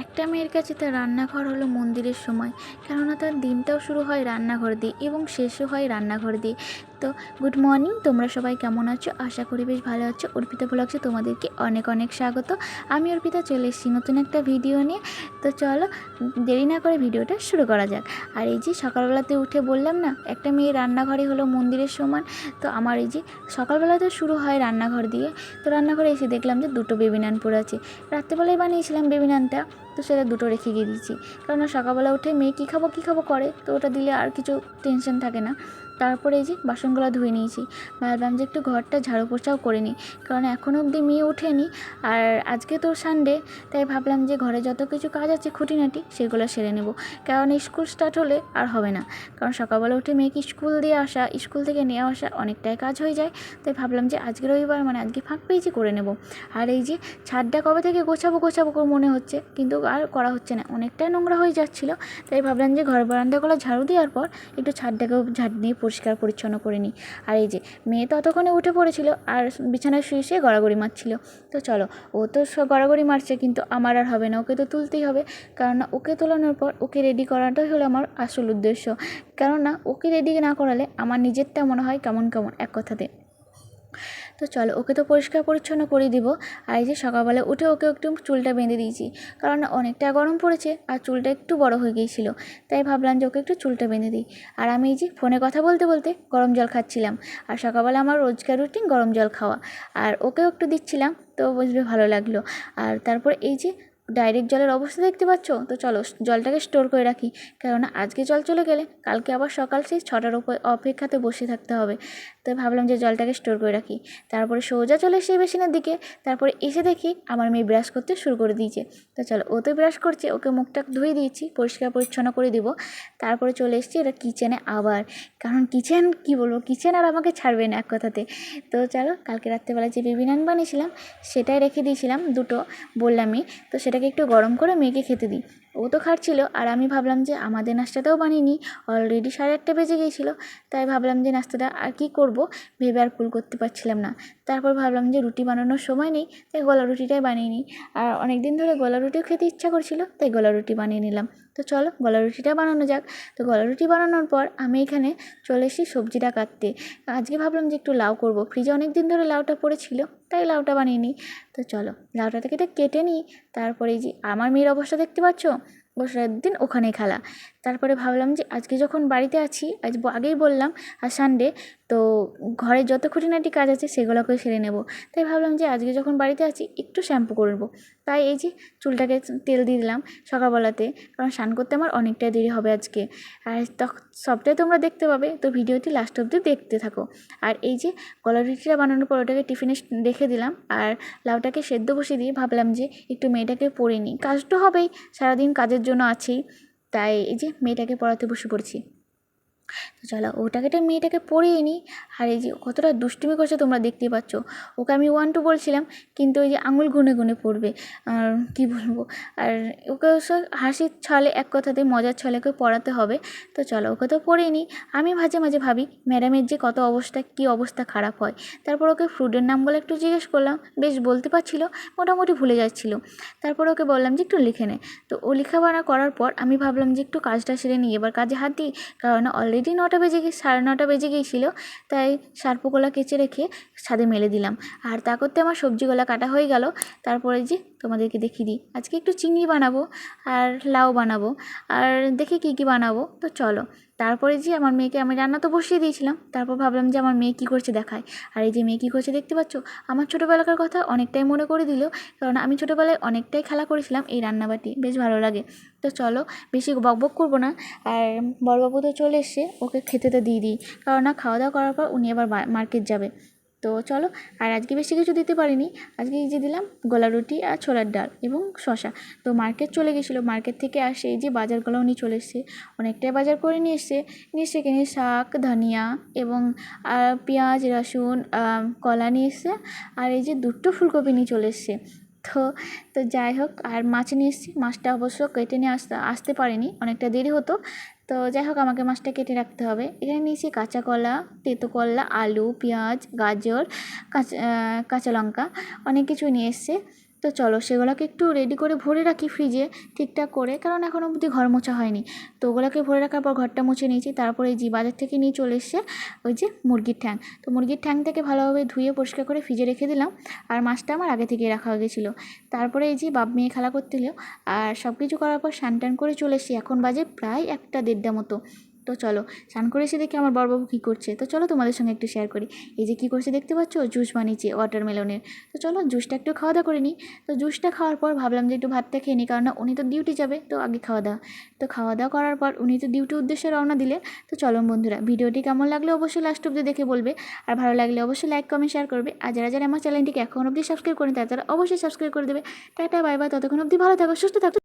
একটা মেয়ের কাছে তার রান্নাঘর হলো মন্দিরের সময়। কেননা তার দিনটাও শুরু হয় রান্নাঘর দিয়ে এবং শেষও হয় রান্নাঘর দিয়ে। তো গুড মর্নিং তোমরা সবাই কেমন আছো? আশা করি বেশ ভালো আছো। অর্পিতা ব্লগসে তোমাদেরকে অনেক অনেক স্বাগত। আমি অর্পিতা, চলে এসেছি নতুন একটা ভিডিও নিয়ে। তো চলো, দেরি না করে ভিডিওটা শুরু করা যাক। আর এই যে সকালবেলাতে উঠে বললাম না, একটা মেয়ে রান্নাঘরে হলো মন্দিরের সমান। তো আমার এই যে সকালবেলাতে শুরু হয় রান্নাঘর দিয়ে। তো রান্নাঘরে এসে দেখলাম যে দুটো বেবি নান পড়ে আছে। রাত্রেবেলায় বানিয়েছিলাম বেবি নানটা, তো সেটা দুটো রেখে গিয়ে দিয়েছি। কারণ সকালবেলা উঠে মেয়ে কী খাব কী খাব করে? তো ওটা দিলে আর কিছু টেনশন থাকে না। তারপরে এই যে বাসনগুলো ধুয়ে নিয়েছি। ভাবলাম যে একটু ঘরটা ঝাড়ু পোছাও করে নিই। কারণ এখনও অবধি মেয়ে ওঠেনি। আর আজকে তো সানডে তাই ভাবলাম যে ঘরে যত কিছু কাজ আছে খুঁটিনাটি সেগুলো সেরে নেব। কারণ স্কুল স্টার্ট হলে আর হবে না। কারণ সকালবেলা উঠে মেয়েকে স্কুল দিয়ে আসা, স্কুল থেকে নিয়ে আসা অনেকটাই কাজ হয়ে যায়। তাই ভাবলাম যে আজকে রবিবার মানে আজকে ফাঁক পেয়েছি করে নেব। আর এই যে ছাদটা কবে থেকে গোছাবো গোছাবো মনে হচ্ছে, কিন্তু আর করা হচ্ছে না। অনেকটাই নোংরা হয়ে যাচ্ছিল। তাই ভাবলাম যে ঘর বারান্দাগুলো ঝাড়ু দেওয়ার পর একটু ছাদটাকেও ঝাড় দিয়ে পরিষ্কার পরিচ্ছন্ন করে নিই। আর এই যে, মেয়ে ততক্ষণে উঠে পড়েছিল আর বিছানায় শুয়ে শুয়ে গড়াগড়ি মারছিল। তো চলো, ও তো গড়াগড়ি মারছে কিন্তু আমার আর হবে না, ওকে তো তুলতেই হবে। কেননা ওকে তোলানোর পর ওকে রেডি করাটাই হলো আমার আসল উদ্দেশ্য। কেননা, ওকে রেডি না করালে আমার নিজেরটা মনে হয় কেমন কেমন, এক কথাতে। তো চলো, ওকে তো পরিষ্কার পরিচ্ছন্ন করে দিব। আর এই যে সকালবেলা উঠে ওকে একটু চুলটা বেঁধে দিয়েছি। কারণ অনেকটা গরম পড়েছে আর চুলটা একটু বড় হয়ে গিয়েছিল। তাই ভাবলাম যে ওকে একটু চুলটা বেঁধে দিই। আর আমি এই যে ফোনে কথা বলতে বলতে গরম জল খাচ্ছিলাম। আর সকালবেলা আমার রোজকার রুটিন গরম জল খাওয়া। আর ওকেও একটু দিচ্ছিলাম, তো বুঝবে ভালো লাগল। আর তারপর এই যে ডাইরেক্ট জলের অবস্থা দেখতে পাচ্ছ? তো চলো জলটাকে স্টোর করে রাখি। কেননা আজকে জল চলে গেলে কালকে আবার সকাল সেই ছটার ওপর- অপেক্ষাতে বসে থাকতে হবে। তো ভাবলাম যে জলটাকে স্টোর করে রাখি। তারপরে সোজা চলে এসে বেসিনের দিকে। তারপরে এসে দেখি আমার মেয়ে ব্রাশ করতে শুরু করে দিয়েছে। তো চলো ও তো ব্রাশ করছে, ওকে মুখটা ধুয়ে দিয়েছি, পরিষ্কার পরিচ্ছন্ন করে দিব। তারপরে চলে এসেছি এটা কিচেনে আবার। কারণ কিচেন, কি বলব, কিচেন আর আমাকে ছাড়বে না এক কথাতে। তো চলো কালকে রাত্রেবেলা যে বেবি নান বানিয়েছিলাম, সেটাই রেখে দিয়েছিলাম দুটো, বললামই। তো সেটাকে একটু গরম করে মেয়েকে খেতে দিই। ও তো খাচ্ছিল, আর আমি ভাবলাম যে আমাদের নাস্তাটাও বানিয়ে নিই। অলরেডি সাড়ে আটটা বেজে গিয়েছিল, তাই ভাবলাম যে নাস্তাটা আর কি করব? ভেবে আর কুল করতে পারছিলাম না। তারপর ভাবলাম যে রুটি বানানোর সময় নেই, তাই গলা রুটিটাই বানিয়ে নিই। আর অনেক দিন ধরে গলা রুটিও খেতে ইচ্ছা করছিল, তাই গলা রুটি বানিয়ে নিলাম। তো চলো, গলা রুটিটা বানানো যাক। তো গলা রুটি বানানোর পর আমি এখানে চলে এসেছি সবজিটা কাটতে আজকে ভাবলাম যে একটু লাউ করব। ফ্রিজে অনেক দিন ধরে লাউটা পড়েছিল তাই লাউটা বানিয়ে নিই। তো চলো, লাউটা থেকে কেটে নিই, তারপরে এই যে আমার মেয়ের অবস্থা দেখতে পাচ্ছ? বসে দিন ওখানে খেলা। তারপরে ভাবলাম যে আজকে যখন বাড়িতে আছি, আজ আগেই বললাম আর সানডে তো ঘরে যত খুঁটিনাটি কাজ আছে সেগুলোকে সেরে নেব। তাই ভাবলাম যে আজকে যখন বাড়িতে আছি একটু শ্যাম্পু করব তাই এই যে চুলটাকে তেল দিয়ে দিলাম সকালবেলাতে, কারণ স্নান করতে আমার অনেকটাই দেরি হবে আজকে। আর তখন সবটাই তোমরা দেখতে পাবে, তো ভিডিওটি লাস্ট অবধি দেখতে থাকো। আর এই যে গলা রুটিটা বানানোর পর ওটাকে টিফিনে রেখে দিলাম, আর লাউটাকে সেদ্ধ বসিয়ে দিয়ে ভাবলাম যে একটু মেয়েটাকে পরে নিই। কাজ তো হবেই, সারাদিন কাজের জন্য আছেই। তাই এই যে মেয়েটাকে পড়াতে বসে পড়েছি। তো চলো ওটাকে তো মেয়েটাকে পড়িয়ে নিই। আর এই যে কতটা দুষ্টুমি করছে তোমরা দেখতেই পাচ্ছ। ওকে আমি ওয়ান টু বলছিলাম, কিন্তু ওই যে আঙুল গুনে গুনে পড়বে। আর কী বলব? আর ওকে অবশ্য হাসির ছলে, এক কথাতে মজার ছলে ওকে পড়াতে হবে। তো চলো ওকে তো পড়িয়ে নিই। আমি মাঝে মাঝে ভাবি, ম্যাডামের যে কত অবস্থা, কী অবস্থা খারাপ হয়। তারপর ওকে ফ্রুটের নাম বলে একটু জিজ্ঞেস করলাম। বেশ বলতে পারছিল, মোটামুটি ভুলে যাচ্ছিল। তারপর ওকে বললাম যে একটু লিখে নে। তো ও লেখাপড়া করার পর আমি ভাবলাম যে একটু কাজটা সেরে নিই। এবার কাজে হাত দিই কারণ অলরেডি নটা বেজে গিয়ে, সাড়ে নটা বেজে গিয়েছিল, তাই সার্পগুলা কেচে রেখে ছাদে মেলে দিলাম। আর তা করতে আমার সবজিগুলা কাটা হয়ে গেল। তারপরে যে তোমাদেরকে দেখিয়ে দিই, আজকে একটু চিংড়ি বানাবো আর লাউ বানাবো। আর দেখি কী কী বানাবো, তো চলো। তারপরে যে আমার মেয়েকে আমি রান্না তো বসিয়ে দিয়েছিলাম, তারপর ভাবলাম যে আমার মেয়ে কী করছে দেখায়। আর এই যে মেয়ে কী করছে দেখতে পাচ্ছ? আমার ছোটোবেলাকার কথা অনেকটাই মনে করে দিল, কারণ আমি ছোটোবেলায় অনেকটাই খেলা করেছিলাম এই রান্নাবাটি, বেশ ভালো লাগে। তো চলো, বেশি বকবক করব না। আর বড়বাবু তো চলে এসছে, ওকে খেতে তো দিয়ে দিই। কারণ না খাওয়া দাওয়া করার পর উনি আবার মার্কেট যাবে। তো চলো, আর আজকে বেশি কিছু দিতে পারিনি। আজকে এই যে দিলাম গোলা রুটি আর ছোলার ডাল এবং শশা তো মার্কেট চলে গেছিল, মার্কেট থেকে আসে এই যে বাজারগুলো উনি চলে এসছে। অনেকটাই বাজার করে নিয়ে এসছে। নিয়ে এসে কিনে শাক, ধনিয়া এবং পেঁয়াজ, রসুন কলা নিয়ে এসছে। আর এই যে দুটো ফুলকপি নিয়ে চলে এসছে। তো তো যাই হোক, আর মাছ নিয়ে এসেছি। মাছটা অবশ্য কেটে নিয়ে আসতে আসতে পারেনি, অনেকটা দেরি হতো। তো যাই হোক, আমাকে মাছটা কেটে রাখতে হবে। এখানে নিয়েছি কাঁচা কলা, তেতো কলা, আলু, পেঁয়াজ, গাজর, কাঁচা কাঁচা লঙ্কা, অনেক কিছু নিয়ে এসছে। তো চলো সেগুলোকে একটু রেডি করে ভরে রাখি ফ্রিজে ঠিকঠাক করে, কারণ এখনও অবধি ঘর মোছা হয়নি। তো ওগুলোকে ভরে রাখার পর ঘরটা মুছে নিয়েছি, তারপরে এই যে বাজার থেকে নিয়ে চলে এসছে ওই যে মুরগির ঠ্যাং। তো মুরগির ঠ্যাং থেকে ভালোভাবে ধুয়ে পরিষ্কার করে ফ্রিজে রেখে দিলাম, আর মাছটা আমার আগে থেকে রাখা হয়ে গেছিল। তারপরে এই যে বাপ মেয়ে খেলা করতে আর সব কিছু করার পর স্নান টান করে চলে এসেছি, এখন বাজে প্রায় একটা দেড়টা মতো। তো চলো, স্নান করে এসে দেখি আমার বড়বাবু কী করছে। তো চলো তোমাদের সঙ্গে একটু শেয়ার করি। এই যে কী করছে দেখতে পাচ্ছ? জুস বানিয়েছে ওয়াটারমেলনের তো চলো জুসটা একটু খাওয়া দাওয়া করে নিই তো জুসটা খাওয়ার পর ভাবলাম যে একটু ভাতটা খেয়ে নিই কারণ না উনি তো ডিউটি যাবে, তো আগে খাওয়া দাওয়া। তো খাওয়া দাওয়া করার পর উনি তো ডিউটির উদ্দেশ্যে রওনা দিলে। তো চলো বন্ধুরা, ভিডিওটি কেমন লাগলে অবশ্যই লাস্ট অব্দি দেখে বলবে। আর ভালো লাগলে অবশ্যই লাইক কমেন্ট শেয়ার করবে। আর যারা যারা আমার চ্যানেলটিকে এখন অবধি সাবস্ক্রাইব করেন, তারা অবশ্যই সাবস্ক্রাইব করে দেবে। টাটা বাই বাই ততক্ষণ অবধি ভালো থাকো, সুস্থ থাকো।